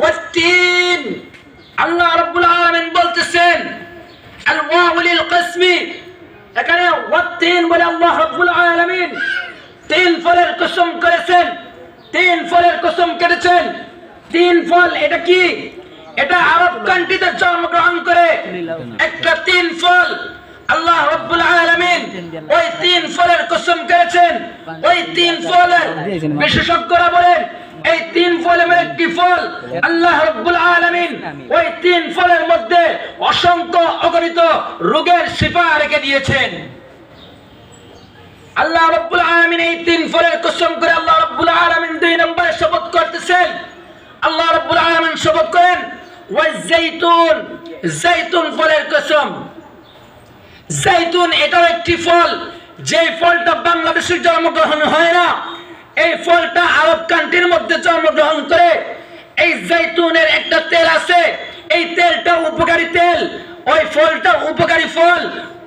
ওয়াত্তিন আল্লাহ রাব্বুল আলামিন বলতেছেন আল ওয়াউ লিল কসমি এখানে ওয়াত্তিন বলে আল্লাহ রাব্বুল আলামিন তিন ফলের কসম করেছেন, তিন ফলের কসম কেটেছেন। তিন ফল এটা কি? এটা আরব কান্ট্রিতে জন্মগ্রহণ করে। একটা তিন ফল আল্লাহ রাব্বুল আলামিন ওই তিন ফলের কসম করেছেন ওই তিন ফলের বিশেষজ্ঞরা বলেন এই তিন ফলের একটি ফল আল্লাহ রাব্বুল আলামিন ওই তিন ফলের মধ্যে অসংখ্য অগণিত রোগের শিফা রেখে দিয়েছেন। আল্লাহ রাব্বুল আলামিন এই তিন ফলের কসম করে আল্লাহ রাব্বুল আলামিন দুই নম্বরে শপথ করতেছেন। আল্লাহ রাব্বুল আলামিন শপথ করেন ওয়াই জাইতুন জাইতুন ফলের কসম। জাইতুন এটাও একটি ফল যে ফলটা বাংলাদেশের জন্মগ্রহণ হয় না এই ফলটা আরব কান্ট্রির মধ্যে জন্মগ্রহণ করে, এই জাইতুনের একটা তেল আছে, এই তেলটা উপকারী তেল, ওই ফলটা উপকারী ফল,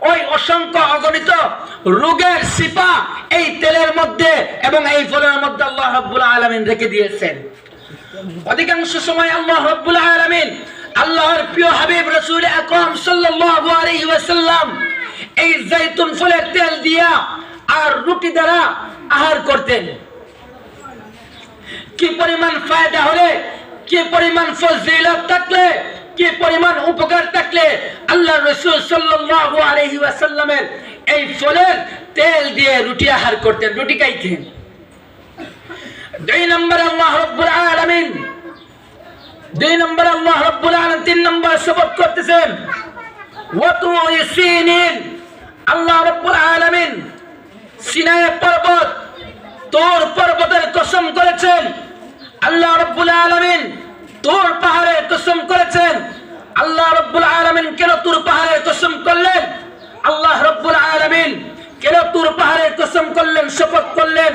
ওই অসংখ্য অগণিত রোগের সিপা এই তেলের মধ্যে এবং এই ফলের মধ্যে আল্লাহ রাব্বুল আলামিন রেখে দিয়েছেন। অধিকাংশ সময় আল্লাহ রাব্বুল আলামিন আল্লাহর প্রিয় হাবিব রাসূল আলাইহি ওয়াসাল্লাম এই জাইতুন ফলের তেল দিয়া আর রুটি দ্বারা আহার করতেন। কি পরিমাণ ফায়দা হলে, কি পরিমাণ ফজিলত থাকলে, কি পরিমাণ উপকার থাকলে আল্লাহ রাসূল সাল্লাল্লাহু ওয়াসাল্লামের এই ফলের তেল দিয়ে রুটি আহার করতেন, রুটি খাইতেন। দুই নম্বর আল্লাহ রব্বুল আলামিন, দুই নম্বর আল্লাহ রব্বুল তিন নম্বর শপথ করতেছেন আল্লাহ রব্বুল আলামিন সিনাই পর্বত তোর পর্বতের কসম করেছেন। আল্লাহ রব্বুল আলামিন তোর পাহাড়ের কসম করেছেন। আল্লাহ রব্বুল আলামিন কেন তোর পাহাড়ের কসম করলেন? আল্লাহ রব্বুল আলামিন কেন তোর পাহাড়ের কসম করলেন, শপথ করলেন?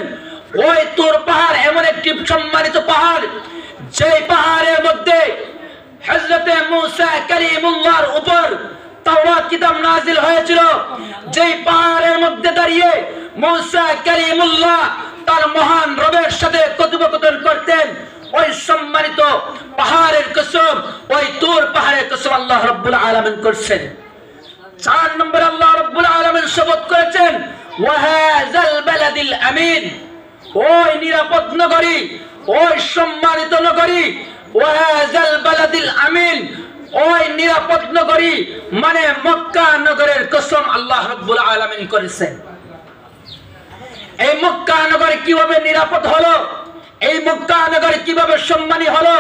ওই তোর পাহাড় এমন একটি সম্মানিত পাহাড় যে পাহাড়ের মধ্যে হযরতে মুসা কালিমুল্লাহর উপর তাওরাত কিতাব নাজিল হয়েছিল। যেই পাহাড়ের মধ্যে দাঁড়িয়ে মুসা কালিমুল্লাহ তার মহান রবের সাথে কথোপকথন করতেন, ওই সম্মানিত পাহাড়ের কসম, ওই তোর পাহাড়ের কসম আল্লাহ রাব্বুল আলামিন করছেন। চার নম্বর আল্লাহ রাব্বুল আলামিন শপথ করেছেন ওয়াহাজাল বালাদিল আমিন ওই নিরাপদ নগরী, ওই সম্মানিত নগরী ওয়াহাজাল বালাদিল আমিন ওই নিরাপদ নগরী মানে মক্কা নগরের কসম আল্লাহ রাব্বুল আলামিন করেছেন। এই মক্কা নগরে কীভাবে নিরাপদ হলো? এই মক্কা নগরে কীভাবে সম্মানী হলো?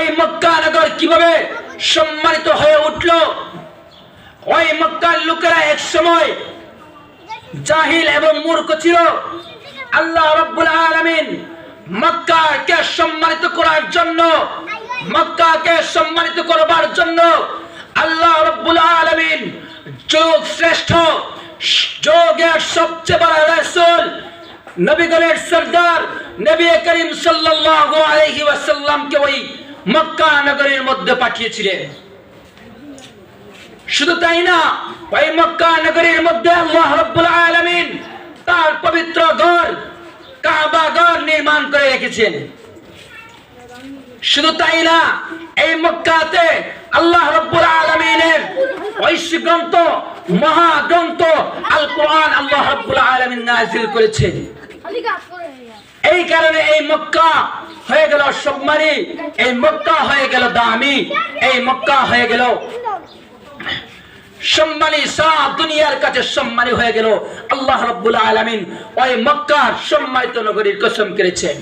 এই মক্কা নগর কীভাবে সম্মানিত হয়ে উঠল? ওই মক্কার লোকেরা এক সময় জাহিল এবং মূর্খ ছিল। আল্লাহ রব্বুল আলামিন মক্কাকে সম্মানিত করার জন্য মক্কাকে সম্মানিত করবার জন্য আল্লাহ রব্বুল আলামিন যোগ শ্রেষ্ঠ, যোগের সবচেয়ে বড় রাসূল, নবীগণের সরদার নবী করিম সাল্লাল্লাহু আলাইহি ওয়াসাল্লামকে ওই মক্কা নগরীর মধ্যে পাঠিয়েছিলেন। শুধু তাই না, ওই মক্কা নগরীর মধ্যে আল্লাহ রাব্বুল আলামিন তার পবিত্র ঘর, কাবা ঘর নির্মাণ করে রেখেছেন। শুধু তাই না, এই মক্কাতে আল্লাহ রাব্বুল আলামিনের ঐশ্য গ্রন্থ মহা গ্রন্থ আল কোরআন আল্লাহ রাব্বুল আলামিন নাযিল করেছেন এই কারণে এই মক্কা হয়ে গেল সম্মানী এই মক্কা হয়ে গেল দামি, এই মক্কা হয়ে গেল সম্মানী সারা দুনিয়ার কাছে সম্মানী হয়ে গেল আল্লাহ রাব্বুল আলামিন ওই মক্কার সম্মানিত নগরীর কসম করেছেন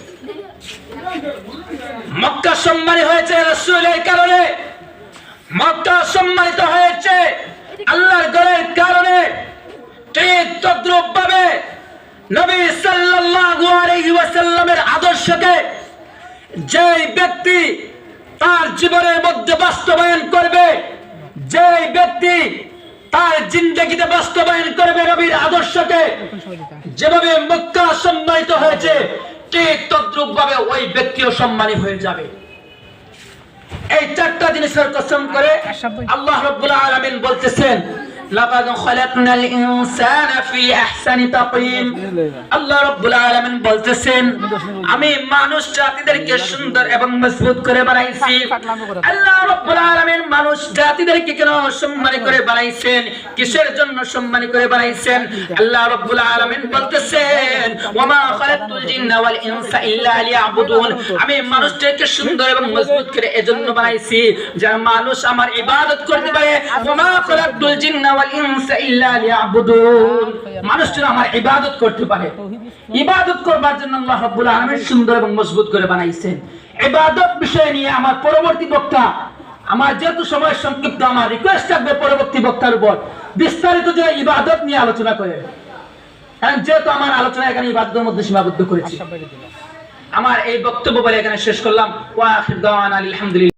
মক্কা সম্মানী হয়েছে রাসূলের কারণে। মক্কা সম্মানিত হয়েছে আল্লাহর ঘরের কারণে। ঠিক তদ্রুপ ভাবে নবী সাল্লাল্লাহু আলাইহি ওয়াসাল্লামের আদর্শকে যে ব্যক্তি তার জীবনের মধ্যে বাস্তবায়ন করবে যে ব্যক্তি তার জিন্দগিতে বাস্তবায়ন করবে নবীর আদর্শকে, যেভাবে মক্কা সম্মানিত হয়েছে ঠিক তদ্রুপ ভাবে ওই ব্যক্তিও সম্মানী হয়ে যাবে। এই চারটা জিনিসের কসম করে আল্লাহ রাব্বুল আলামিন বলতেছেন, লাকাদ খলাকনাল ইনসানা ফি আহসানি তাকওয়িম। আল্লাহ রাব্বুল আলামিন বলতেছেন, আমি মানুষ জাতিদেরকে সুন্দর এবং মজবুত করে বানাইছি। আল্লাহ রাব্বুল আলামিন মানুষ জাতিদেরকে কেন সম্মানী করে বানাইছেন? কিসের জন্য সম্মানী করে বানাইছেন? আল্লাহ রাব্বুল আলামিন বলতেছেন ওয়ামা খালাকতুল জিন্না ওয়াল ইনসা ইল্লা লিয়াবুদুন। আমি মানুষদেরকে সুন্দর এবং মজবুত করে এজন্য বানাইছি যেন মানুষ আমার ইবাদত করতে পারে। ওয়ামা খালাকতুল জিন্না ওয়াল ইনসা ইল্লা লিয়াবুদুন। মানুষ যেন আমার ইবাদত করতে পারে। ইবাদত করবার জন্য আল্লাহ রাব্বুল আলামিন সুন্দর এবং মজবুত করে বানাইছেন। ইবাদত বিষয় নিয়ে আমার পরবর্তী বক্তা আমার যেহেতু সময় সংক্ষিপ্ত আমার রিকোয়েস্ট থাকবে পরবর্তী বক্তার উপর। বিস্তারিত যে ইবাদত নিয়ে আলোচনা করে কারণ যেহেতু আমার আলোচনা এখানে ইবাদতের মধ্যে সীমাবদ্ধ করেছি। আমার এই বক্তব্য বলে এখানে শেষ করলাম। ওয়া আখির দাওয়ানা আলহামদুলিল্লাহ।